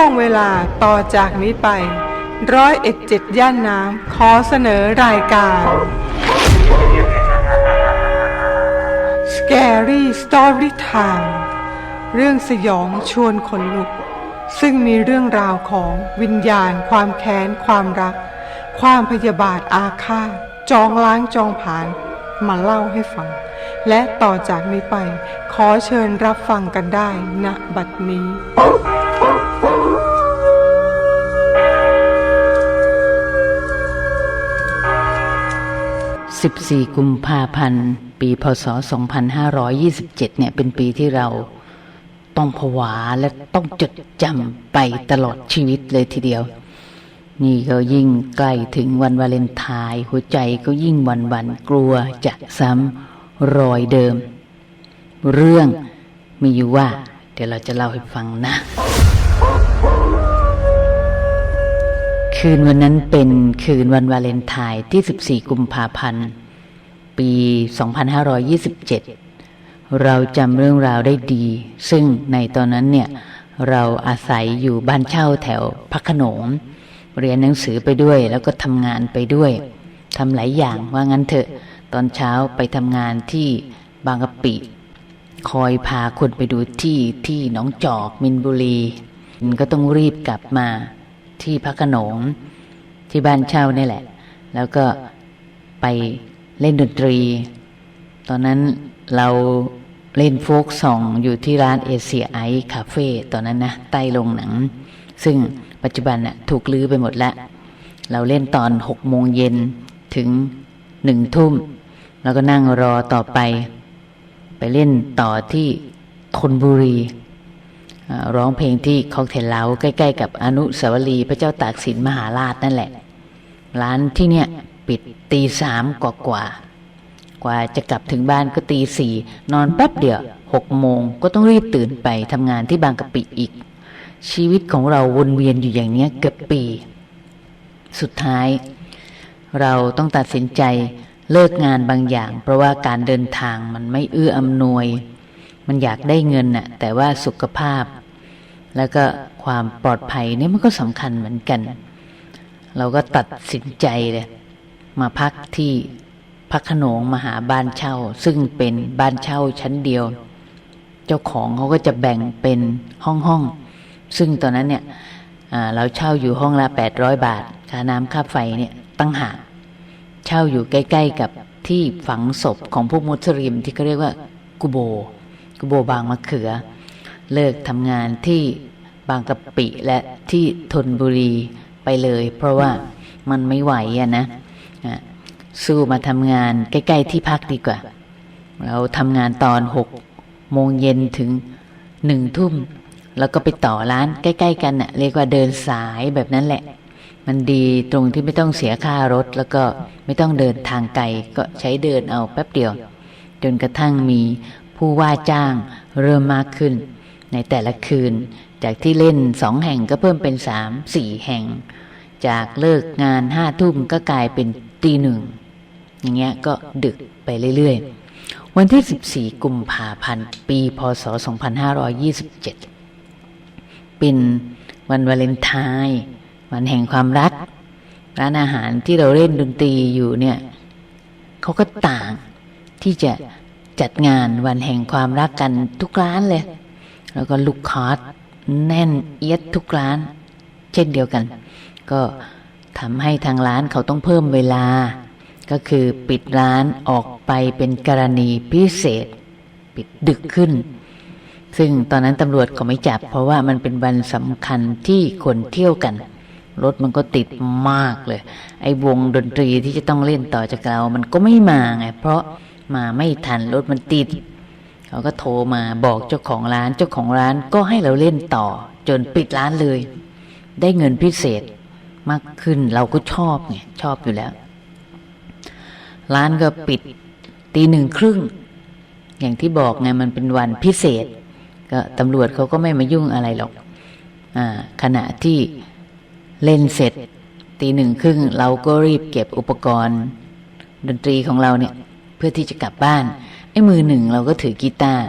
ช่วงเวลาต่อจากนี้ไปร้อยเอ็ดเจ็ดย่านน้ำขอเสนอรายการ Scary Story Time เรื่องสยองชวนขนลุก ซึ่งมีเรื่องราวของวิญญาณ ความแค้น ความรัก ความพยาบาทอาฆาตจองล้างจองผาน มาเล่าให้ฟัง และต่อจากนี้ไป ขอเชิญรับฟังกันได้ณบัดนี้14กุมภาพันธ์ ปีพศ 2527 เนี่ย เป็นปีที่เราต้องผวาและต้องจดจำไปตลอดชีวิตเลยทีเดียว นี่ก็ยิ่งใกล้ถึงวันวาเลนไทน์หัวใจก็ยิ่งวันวันกลัวจะซ้ำ รอยเดิม เรื่องมีอยู่ว่า เดี๋ยวเราจะเล่าให้ฟังนะ คืนวันนั้นเป็นคืนวันวาเลนไทน์ที่ 14 กุมภาพันธ์ ปี 2527 เราจำเรื่องราวได้ดี ซึ่งในตอนนั้นเนี่ยเราอาศัยอยู่บ้านเช่าแถวพักขนงเรียนหนังสือไปด้วยแล้วก็ทำงานไปด้วยทำหลายอย่างว่างั้นเถอะ ตอนเช้าไปทำงานที่บางกะปิ คอยพาคนไปดูที่ที่หนองจอกมินบุรีก็ต้องรีบกลับมาที่พระขนงที่บ้านเช่านี่แหละ แล้วก็ไปเล่นดนตรี ตอนนั้นเราเล่นโฟกซองอยู่ที่ร้านเอเชียไอคาเฟ่ตอนนั้นนะใต้โรงหนัง ซึ่งปัจจุบันน่ะถูกลื้อไปหมดแล้ว เราเล่นตอนหกโมงเย็นถึง หนึ่งทุ่ม แล้วก็นั่งรอต่อไป ไปเล่นต่อที่ธนบุรีร้องเพลงที่คอกเทลเล้าใกล้ๆ กับอนุสาวรีย์พระเจ้าตากสินมหาราชนั่นแหละ ร้านที่เนี่ยปิดตีสามกว่ากว่ากว่าจะกลับถึงบ้านก็ตีสี่นอนแป๊บเดียวหกโมงก็ต้องรีบตื่นไปทำงานที่บางกะปิอีก ชีวิตของเราวนเวียนอยู่อย่างเนี้ยเกือบปี สุดท้าย เราต้องตัดสินใจเลิกงานบางอย่าง เพราะว่าการเดินทางมันไม่เอื้ออำนวย มันอยากได้เงินน่ะแต่ว่าสุขภาพ แล้วก็ความปลอดภัยนี่มันก็สำคัญเหมือนกัน เราก็ตัดสินใจเลยมาพักที่พักขนงมหาบ้านเช่า ซึ่งเป็นบ้านเช่าชั้นเดียว เจ้าของเขาก็จะแบ่งเป็นห้องห้องซึ่งตอนนั้นเนี่ยเราเช่าอยู่ห้องละ 800 บาทค่าน้ำค่าไฟเนี่ย ตั้งหากเช่าอยู่ใกล้ ๆ กับที่ฝังศพของพวกมุสลิมที่เขาเรียกว่ากุโบ กุโบบางมะเขือ เลิกทำงานที่บางกะปิและที่ธนบุรีไปเลย เพราะว่ามันไม่ไหวอะนะอะสู้มาทำงานใกล้ ๆ ที่พักดีกว่า เราทำงานตอนหกโมงเย็นถึงหนึ่งทุ่ม แล้วก็ไปต่อร้านใกล้ ๆ กันน่ะเรียกว่าเดินสายแบบนั้นแหละ มันดีตรงที่ไม่ต้องเสียค่ารถ แล้วก็ไม่ต้องเดินทางไกลก็ใช้เดินเอาแป๊บเดียว จนกระทั่งมีผู้ว่าจ้างเริ่มมากขึ้น ในแต่ละคืน จากที่เล่นสองแห่งก็เพิ่มเป็นสามสี่แห่ง จากเลิกงานห้าทุ่มก็กลายเป็นตีหนึ่งอย่างเงี้ยก็ดึกไปเรื่อยๆ วันที่ 14 กุมภาพันธ์ ปีพศ 2527 เป็นวันวาเลนไทน์ วันแห่งความรัก ร้านอาหารที่เราเล่นดนตรีอยู่เนี่ยเขาก็ต่างที่จะจัดงานวันแห่งความรักกันทุกร้านเลย แล้วก็ลูกค้าแน่นเอียดทุกร้าน เช่นเดียวกัน ก็ทำให้ทางร้านเขาต้องเพิ่มเวลา ก็คือปิดร้านออกไปเป็นกรณีพิเศษ ปิดดึกขึ้น ซึ่งตอนนั้นตำรวจก็ไม่จับ เพราะว่ามันเป็นวันสำคัญที่คนเที่ยวกัน รถมันก็ติดมากเลย ไอ้วงดนตรีที่จะต้องเล่นต่อจากเรา มันก็ไม่มาไง เพราะมาไม่ทันรถมันติด เขาก็โทรมาบอกเจ้าของร้านเจ้าของร้านก็ให้เราเล่นต่อ จนปิดร้านเลย ได้เงินพิเศษมากขึ้นเราก็ชอบไงชอบอยู่แล้ว ร้านก็ปิดตีหนึ่งครึ่ง อย่างที่บอกไงมันเป็นวันพิเศษ ก็ตำรวจเขาก็ไม่มายุ่งอะไรหรอกอ่าขณะที่ เล่นเสร็จ ตีหนึ่งครึ่งเราก็รีบเก็บอุปกรณ์ ดนตรีของเราเนี่ยเพื่อที่จะกลับบ้านไอ้มือหนึ่งเราก็ถือกีตาร์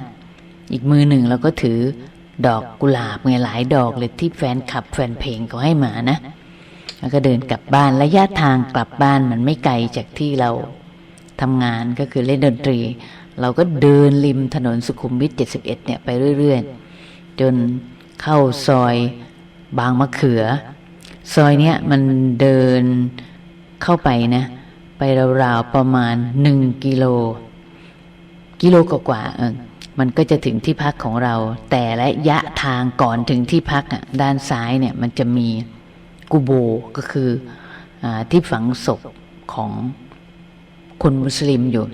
อีกมือหนึ่งเราก็ถือดอกกุหลาบไงหลายดอกเลยที่แฟนขับแฟนเพลงเขาให้มานะ แล้วก็เดินกลับบ้านระยะทางกลับบ้านมันไม่ไกลจากที่เราทำงานก็คือเล่นดนตรี เราก็เดินริมถนนสุขุมวิท 71 เนี่ยไปเรื่อย ๆ จนเข้าซอยบางมะเขือ ซอยเนี้ยมันเดินเข้าไปนะ ไปราวๆประมาณหนึ่งกิโล กิโลกว่าๆเออมันก็จะถึงที่พักของเรา แต่ระยะทางก่อนถึงที่พักอะด้านซ้ายเนี่ยมันจะมีกูโบก็คืออาที่ฝังศพของคนมุสลิมอยู่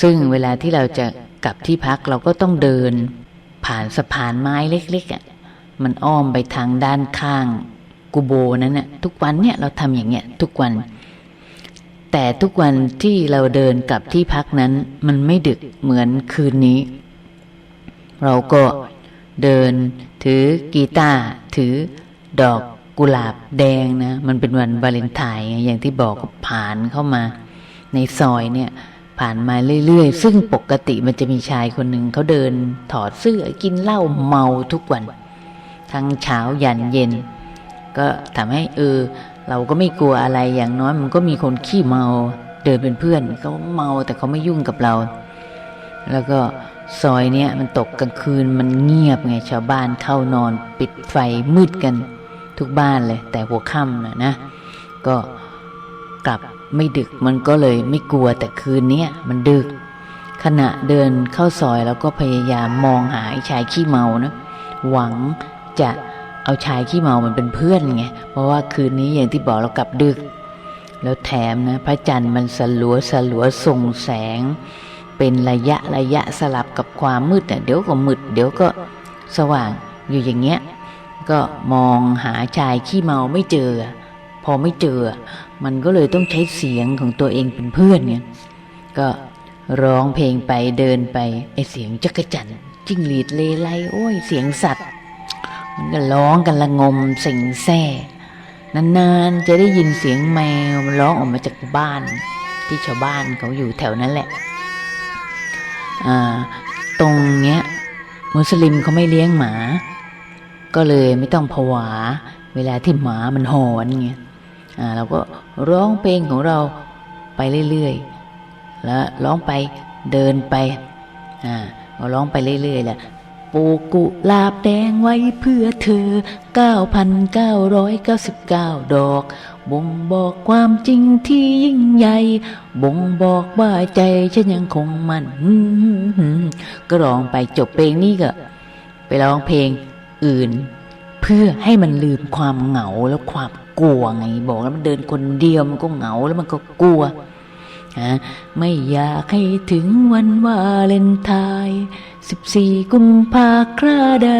ซึ่งเวลาที่เราจะกลับที่พักเราก็ต้องเดินผ่านสะพานไม้เล็กๆอะมันอ้อมไปทางด้านข้าง กูโบนั้นน่ะทุกวันเนี่ยเราทำอย่างเงี้ยทุกวัน แต่ทุกวันที่เราเดินกลับที่พักนั้น มันไม่ดึกเหมือนคืนนี้ เราก็เดินถือกีตาร์ถือดอกกุหลาบแดงนะ มันเป็นวันวาเลนไทน์อย่างที่บอกผ่านเข้ามา ในซอยเนี่ยผ่านมาเรื่อยๆ ซึ่งปกติมันจะมีชายคนหนึ่งเขาเดินถอดเสื้อกินเหล้าเมาทุกวัน ทั้งเช้ายันเย็น ก็ทำให้เออ เราก็ไม่กลัวอะไรอย่างน้อยมันก็มีคนขี้เมาเดินเป็นเพื่อนเขาเมาแต่เขาไม่ยุ่งกับเรา แล้วก็ซอยเนี้ยมันตกกลางคืนมันเงียบไงชาวบ้านเข้านอน ปิดไฟมืดกันทุกบ้านเลย แต่หัวค่ำนะนะ ก็กลับไม่ดึกมันก็เลยไม่กลัวแต่คืนเนี้ยมันดึก ขณะเดินเข้าซอยแล้วก็พยายามมองหาไอ้ชายขี้เมานะ หวังจะ เอาชายขี้เมามันเป็นเพื่อนไง เพราะว่าคืนนี้อย่างที่บอกเรากลับดึก แล้วแถมนะพระจันทร์มันสลัวสลัวส่งแสง เป็นระยะระยะสลับกับความมืดเนี่ยเดี๋ยวก็มืดเดี๋ยวก็สว่างอยู่อย่างเงี้ย ก็มองหาชายขี้เมาไม่เจอ พอไม่เจอ มันก็เลยต้องใช้เสียงของตัวเองเป็นเพื่อนเนี่ยก็ร้องเพลงไปเดินไปไอเสียงจักรจันทร์จิ้งหรีดเลไลโอ้ยเสียงสัตว์ มันก็ร้องกันละงมเสียงแซ่นานๆจะได้ยินเสียงแมวมันร้องออกมาจากบ้าน ที่ชาวบ้านเขาอยู่แถวนั้นแหละอ่าตรงเนี้ยมุสลิมเขาไม่เลี้ยงหมา ก็เลยไม่ต้องผวา เวลาที่หมามันหอนเงี้ยอ่าเราก็ร้องเพลงของเราไปเรื่อยๆ แล้วร้องไปเดินไปอ่าก็ร้องไปเรื่อยๆแหละ ปลูกกุหลาบแดงไว้เพื่อเธอ 9,999 ดอก บ่งบอกความจริงที่ยิ่งใหญ่ บ่งบอกว่าใจฉันยังคงมันก็ร้องไปจบเพลงนี้ก็ ไปร้องเพลงอื่น เพื่อให้มันลืมความเหงาแล้วความกลัวไง บอกแล้วมันเดินคนเดียวมันก็เหงาแล้วมันก็กลัวฮะไม่อยากให้ถึงวันวาเลนไทน์สิบสี่กุมภาคราใด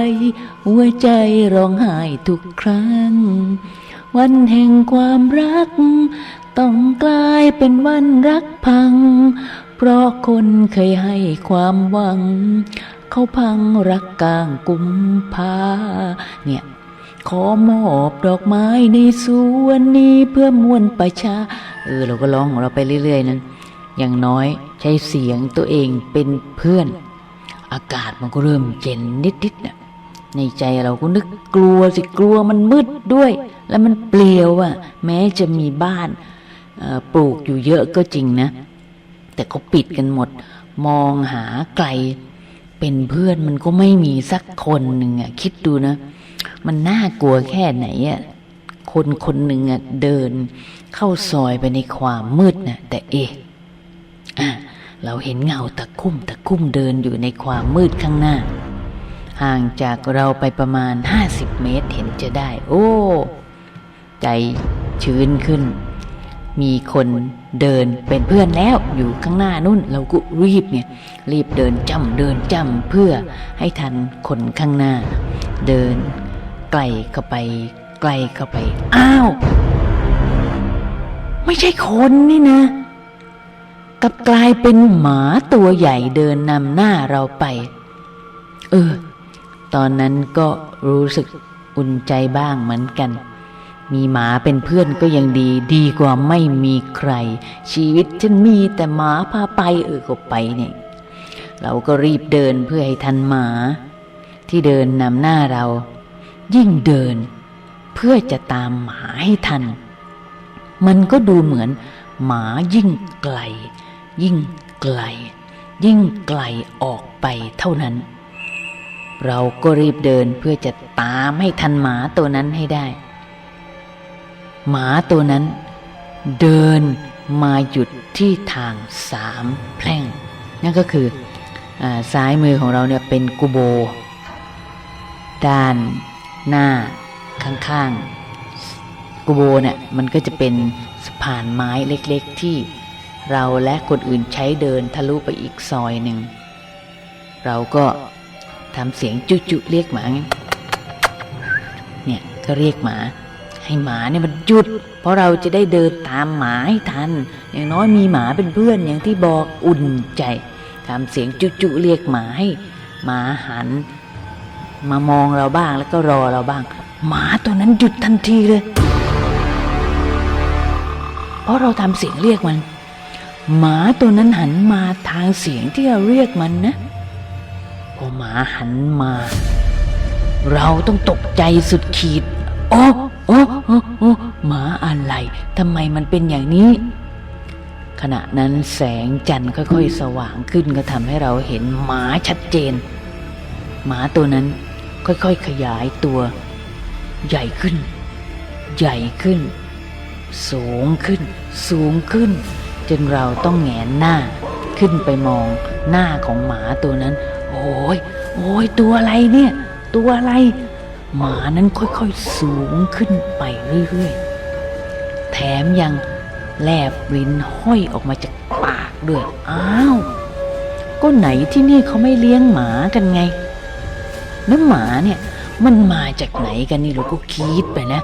หัวใจร้องไห้ทุกครั้ง วันแห่งความรัก ต้องกลายเป็นวันรักพัง เพราะคนเคยให้ความหวัง เขาพังรักกลางกุมภาเนี่ยขอมอบดอกไม้ในสวนนี้เพื่อมวลประชา เออ เราก็ร้องของเราไปเรื่อย ๆ นั้น อย่างน้อยใช้เสียงตัวเองเป็นเพื่อน อากาศมันก็เริ่มเย็นนิดๆน่ะในใจเราก็นึกกลัวสิกลัวมันมืดด้วย แล้วมันเปลี่ยวอะ่ะ แม้จะมีบ้านปลูกอยู่เยอะก็จริงนะ แต่เขาปิดกันหมด มองหาไกล เป็นเพื่อนมันก็ไม่มีสักคนหนึ่งอะ่ะ คิดดูนะ มันน่ากลัวแค่ไหนอะ่ะคนคนหนึ่งอะ่ะเดิน เข้าซอยไปในความมืดนะ่ะ แต่เอะอะ เราเห็นเงาตะคุ่มตะคุ่มเดินอยู่ในความมืดข้างหน้า ห่างจากเราไปประมาณ 50 เมตรเห็นจะได้ โอ้ ใจชื้นขึ้น มีคนเดินเป็นเพื่อนแล้วอยู่ข้างหน้านู่น เราก็รีบเนี่ย รีบเดินจำเดินจำเพื่อให้ทันคนข้างหน้า เดินไกลเข้าไป ไกลเข้าไป อ้าว ไม่ใช่คนนี่นะ กับกลายเป็นหมาตัวใหญ่เดินนำหน้าเราไป เออ ตอนนั้นก็รู้สึกอุ่นใจบ้างเหมือนกัน มีหมาเป็นเพื่อนก็ยังดี ดีกว่าไม่มีใคร ชีวิตฉันมีแต่หมาพาไปเออก็ไปเนี่ยเราก็รีบเดินเพื่อให้ทันหมา ที่เดินนำหน้าเรา ยิ่งเดิน เพื่อจะตามหมาให้ทัน มันก็ดูเหมือนหมายิ่งไกล ยิ่งไกล ยิ่งไกลออกไปเท่านั้น เราก็รีบเดินเพื่อจะตามให้ทันหมาตัวนั้นให้ได้ หมาตัวนั้น เดินมาหยุดที่ทางสามแพร่ง นั่นก็คืออซ้ายมือของเราเนี่ยเป็นกุโบ ด้านหน้าข้างๆกุโบเนี่ยมันก็จะเป็นสะพานไม้เล็กๆที่ เราและคนอื่นใช้เดินทะลุไปอีกซอยหนึ่ง เราก็ทำเสียงจุจุเรียกหมาเนี่ยก็เรียกหมา ให้หมาเนี่ยมันหยุด เพราะเราจะได้เดินตามหมาให้ทัน อย่างน้อยมีหมาเป็นเพื่อนอย่างที่บอกอุ่นใจทำเสียงจุจุเรียกหมาให้หมาหัน มามองเราบ้างแล้วก็รอเราบ้าง หมาตัวนั้นหยุดทันทีเลย เพราะเราทำเสียงเรียกมัน หมาตัวนั้นหันมาทางเสียงที่เราเรียกมันนะ พอหมาหันมา เราต้องตกใจสุดขีด โอ้โอ้โอ้โอ้หมาอะไรทำไมมันเป็นอย่างนี้ ขณะนั้นแสงจันทร์ค่อยๆ สว่างขึ้นก็ทำให้เราเห็นหมาชัดเจน หมาตัวนั้นค่อยๆ ขยายตัว ใหญ่ขึ้น ใหญ่ขึ้น สูงขึ้น สูงขึ้น จนเราต้องแหงนหน้า ขึ้นไปมองหน้าของหมาตัวนั้น โอ้ยโอ้ยตัวอะไรเนี่ย ตัวอะไร หมานั้นค่อยๆสูงขึ้นไปเรื่อยๆ แถมยังแลบลิ้นห้อยออกมาจากปากด้วยอ้าวก็ไหนที่นี่เขาไม่เลี้ยงหมากันไง แล้วหมาเนี่ยมันมาจากไหนกันนี่เราก็คิดไปนะ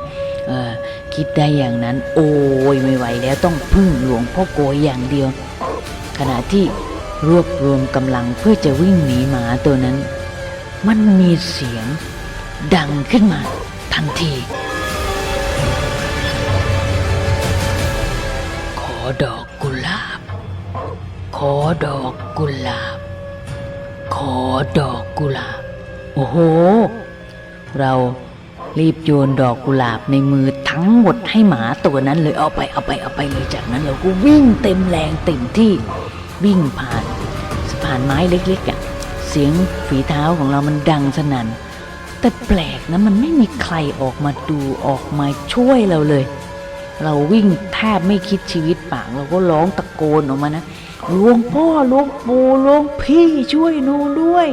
เออ คิดได้อย่างนั้น โอ้ยไม่ไหวแล้วต้องพึ่งหลวงพ่อโกยอย่างเดียว ขณะที่รวบรวมกำลังเพื่อจะวิ่งหนีหมาตัวนั้น มันมีเสียงดังขึ้นมาทันที ขอดอกกุหลาบ ขอดอกกุหลาบ ขอดอกกุหลาบ โอ้โห เรารีบโยนดอกกุหลาบในมือ ทั้งหมดให้หมาตัวนั้นเลยเอาไปเอาไปเอาไปเลยจากนั้น เราก็วิ่งเต็มแรงเต็มที่วิ่งผ่านสะพานไม้เล็กๆอะเสียงฝีเท้าของเรามันดังสนั่นแต่แปลกนะมันไม่มีใครออกมาดูออกมาช่วยเราเลย เราวิ่งแทบไม่คิดชีวิตปากเราก็ร้องตะโกนออกมานะหลวงพ่อหลวงปู่หลวงพี่ช่วยหนูด้วย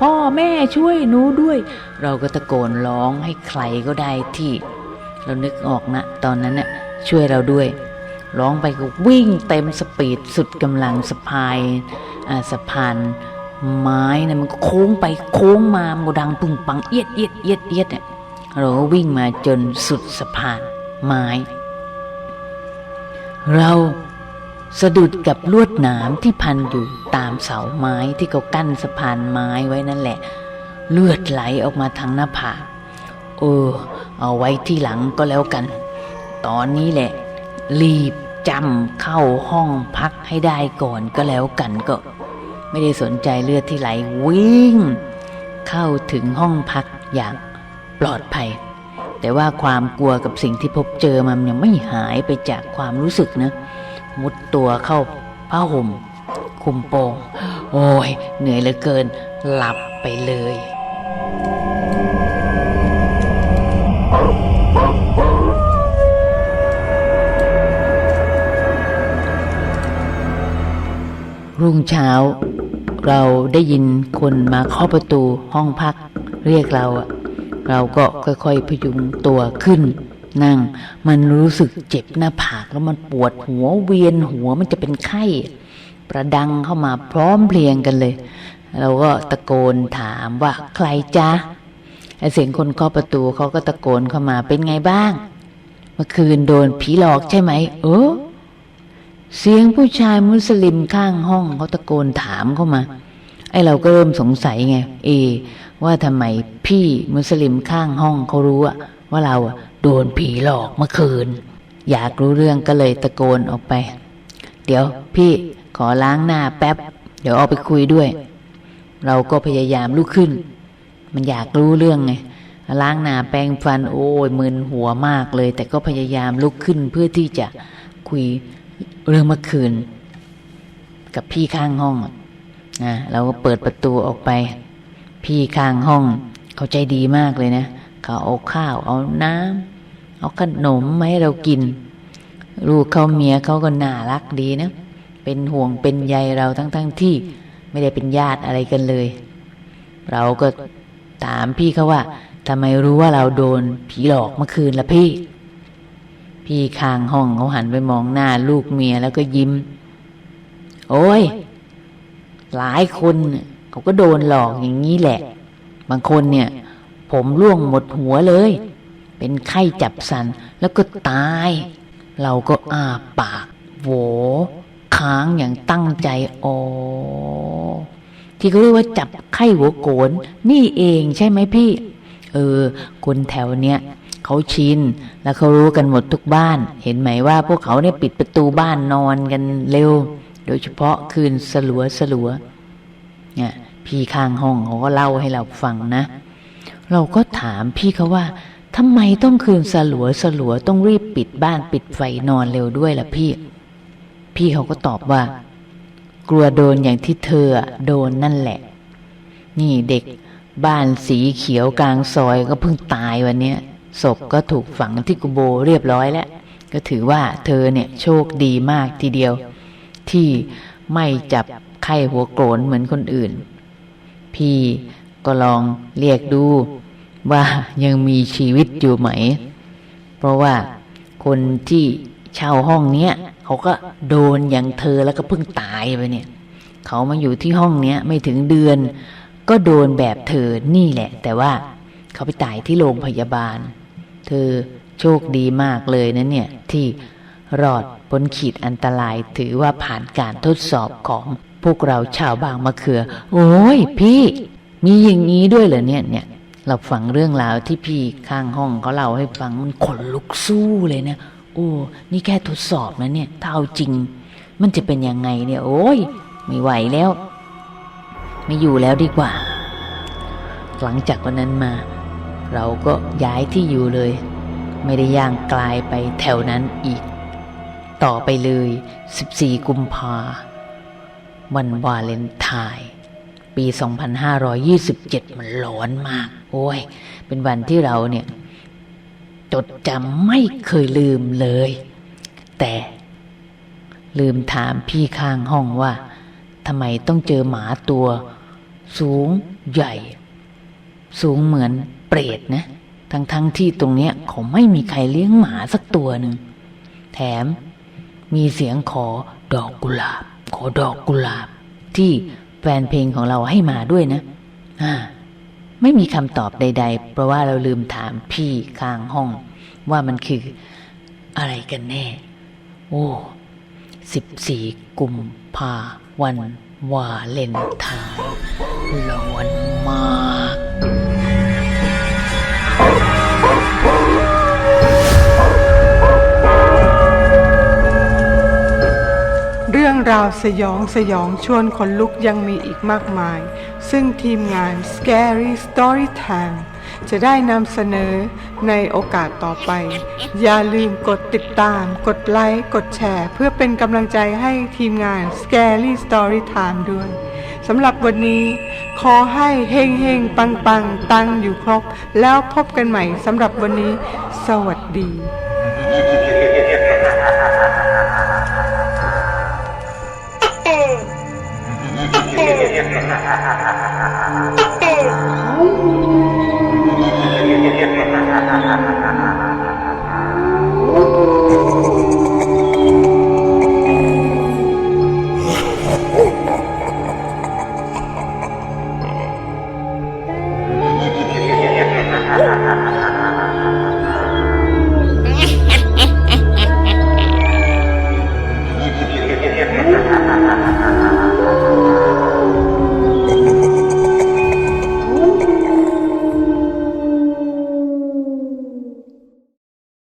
พ่อแม่ช่วยหนูด้วย เราก็ตะโกนร้องให้ใครก็ได้ที่ เรานึกออกนะ ตอนนั้นเน่ะช่วยเราด้วยร้องไปก็วิ่งเต็มสปีดสุดกำลังสะพายอ่าสะพานไม้นะมันโค้งไปโค้งมาโมดังปึงปังเอียดเอียดเอียดเอียดเนี่ยเราก็วิ่งมาจนสุดสะพานไม้ เราสะดุดกับลวดหนามที่พันอยู่ตามเสาไม้ที่เขากั้นสะพานไม้ไว้นั่นแหละ เลือดไหลออกมาทางหน้าผาก เออ เอาไว้ที่หลังก็แล้วกัน ตอนนี้แหละ รีบจำเข้าห้องพักให้ได้ก่อนก็แล้วกันก็ ไม่ได้สนใจเลือดที่ไหลวิ่ง เข้าถึงห้องพักอย่างปลอดภัย แต่ว่าความกลัวกับสิ่งที่พบเจอมันยังไม่หายไปจากความรู้สึกนะ มุดตัวเข้าผ้าห่มคุมโปง โอ้ย เหนื่อยเหลือเกิน หลับไปเลย รุ่งเช้า เราได้ยินคนมาเคาะประตูห้องพัก เรียกเราอะเราก็ค่อยๆพยุงตัวขึ้น นั่ง มันรู้สึกเจ็บหน้าผากแล้วมันปวดหัวเวียนหัวมันจะเป็นไข้ ประดังเข้ามาพร้อมเพรียงกันเลย เราก็ตะโกนถามว่าใครจ๊ะไอเสียงคนเคาะประตูเขาก็ตะโกนเข้ามาเป็นไงบ้าง เมื่อคืนโดนผีหลอกใช่ไหม เออ เสียงผู้ชายมุสลิมข้างห้องเขาตะโกนถามเข้ามา ไอเราก็เริ่มสงสัยไง เอ ว่าทำไมพี่มุสลิมข้างห้องเขารู้อะว่าเราโดนผีหลอกเมื่อคืน อยากรู้เรื่องก็เลยตะโกนออกไป เดี๋ยวพี่ขอล้างหน้าแป๊บ เดี๋ยวออกไปคุยด้วย เราก็พยายามลุกขึ้น มันอยากรู้เรื่องไงล้างหน้าแปรงฟันโอ้ยมึนหัวมากเลย แต่ก็พยายามลุกขึ้นเพื่อที่จะคุย เรื่องเมื่อคืน กับพี่ข้างห้องนะเราก็เปิดประตูออกไป พี่ข้างห้อง เขาใจดีมากเลยนะเขาเอาข้าว เอาน้ำเอาขนมมาให้เรากิน ลูกเขาเมียเขาก็น่ารักดีนะเป็นห่วงเป็นใยเราทั้งๆทที่ไม่ได้เป็นญาติอะไรกันเลย เราก็ถามพี่เขาว่าทำไมรู้ว่าเราโดนผีหลอกเมื่อคืนละพี่ พี่ข้างห้องเขาหันไปมองหน้าลูกเมียแล้วก็ยิ้ม โอ้ย หลายคนเขาก็โดนหลอกอย่างนี้แหละ บางคนเนี่ย ผมร่วงหมดหัวเลย เป็นไข้จับสันแล้วก็ตาย เราก็อ้าปากโหวค้างอย่างตั้งใจอ๋อที่เขาเรียกว่าจับไข้หัวโกนนี่เองใช่ไหมพี่ เออ คนแถวเนี้ย เขาชินแล้วเขารู้กันหมดทุกบ้าน เห็นไหมว่าพวกเขาเนี่ยปิดประตูบ้านนอนกันเร็ว โดยเฉพาะคืนสลัวสลัวเนี่ยพี่ข้างห้องเขาก็เล่าให้เราฟังนะ เราก็ถามพี่เขาว่าทำไมต้องคืนสลัวสลัวต้องรีบปิดบ้านปิดไฟนอนเร็วด้วยล่ะพี่ พี่เขาก็ตอบว่า กลัวโดนอย่างที่เธอโดนนั่นแหละ นี่เด็กบ้านสีเขียวกลางซอยก็เพิ่งตายวันเนี้ย ศพก็ถูกฝังที่กุโบเรียบร้อยแล้ว ก็ถือว่าเธอเนี่ยโชคดีมากทีเดียว ที่ไม่จับไข้หัวโกรนเหมือนคนอื่น พี่ก็ลองเรียกดูว่ายังมีชีวิตอยู่ไหม เพราะว่าคนที่เช่าห้องเนี้ยเขาก็โดนอย่างเธอแล้วก็เพิ่งตายไปเนี่ย เขามาอยู่ที่ห้องเนี้ยไม่ถึงเดือน ก็โดนแบบเธอนี่แหละ แต่ว่าเขาไปตายที่โรงพยาบาล เธอโชคดีมากเลยนะเนี่ย ที่รอดพ้นขีดอันตรายถือว่าผ่านการทดสอบของพวกเราชาวบางมะเขือ โอ้ยพี่ มีอย่างนี้ด้วยเหรอเนี่ยเนี่ย เราฟังเรื่องราวที่พี่ข้างห้องเขาเล่าให้ฟังมันขนลุกสู้เลยเนะโอ้นี่แค่ทดสอบนะเนี่ยถ้าเอาจริง มันจะเป็นยังไงเนี่ย โอ้ยไม่ไหวแล้ว ไม่อยู่แล้วดีกว่า หลังจากวันนั้นมา เราก็ย้ายที่อยู่เลย ไม่ได้ย่างกลายไปแถวนั้นอีก ต่อไปเลย 14 กุมภาวันวาเลนไทน์ปี 2527 มันร้อนมาก โอ้ย เป็นวันที่เราเนี่ย จดจำไม่เคยลืมเลย แต่ลืมถามพี่ข้างห้องว่าทำไมต้องเจอหมาตัว สูงใหญ่ สูงเหมือน เปรตนะ ทั้งทั้งๆที่ตรงเนี้ยเขาไม่มีใครเลี้ยงหมาสักตัวหนึ่ง แถมมีเสียงขอดอกกุหลาบ ขอดอกกุหลาบ ที่แฟนเพลงของเราให้มาด้วยนะ อ่า ไม่มีคำตอบใด ๆ เพราะว่าเราลืมถามพี่ข้างห้อง ว่ามันคืออะไรกันแน่ โอ้สิบสี่กุมภาวันวาเลนไทน์ร้อนมาก ราวสยองสยองชวนขนลุกยังมีอีกมากมาย ซึ่งทีมงาน Scary Story Time จะได้นำเสนอในโอกาสต่อไป อย่าลืมกดติดตาม กดไลค์ กดแชร์ เพื่อเป็นกำลังใจให้ทีมงาน Scary Story Time ด้วยสำหรับวันนี้ ขอให้เฮงเฮงปังปังตังอยู่ครบ แล้วพบกันใหม่สำหรับวันนี้ สวัสดี Thank you.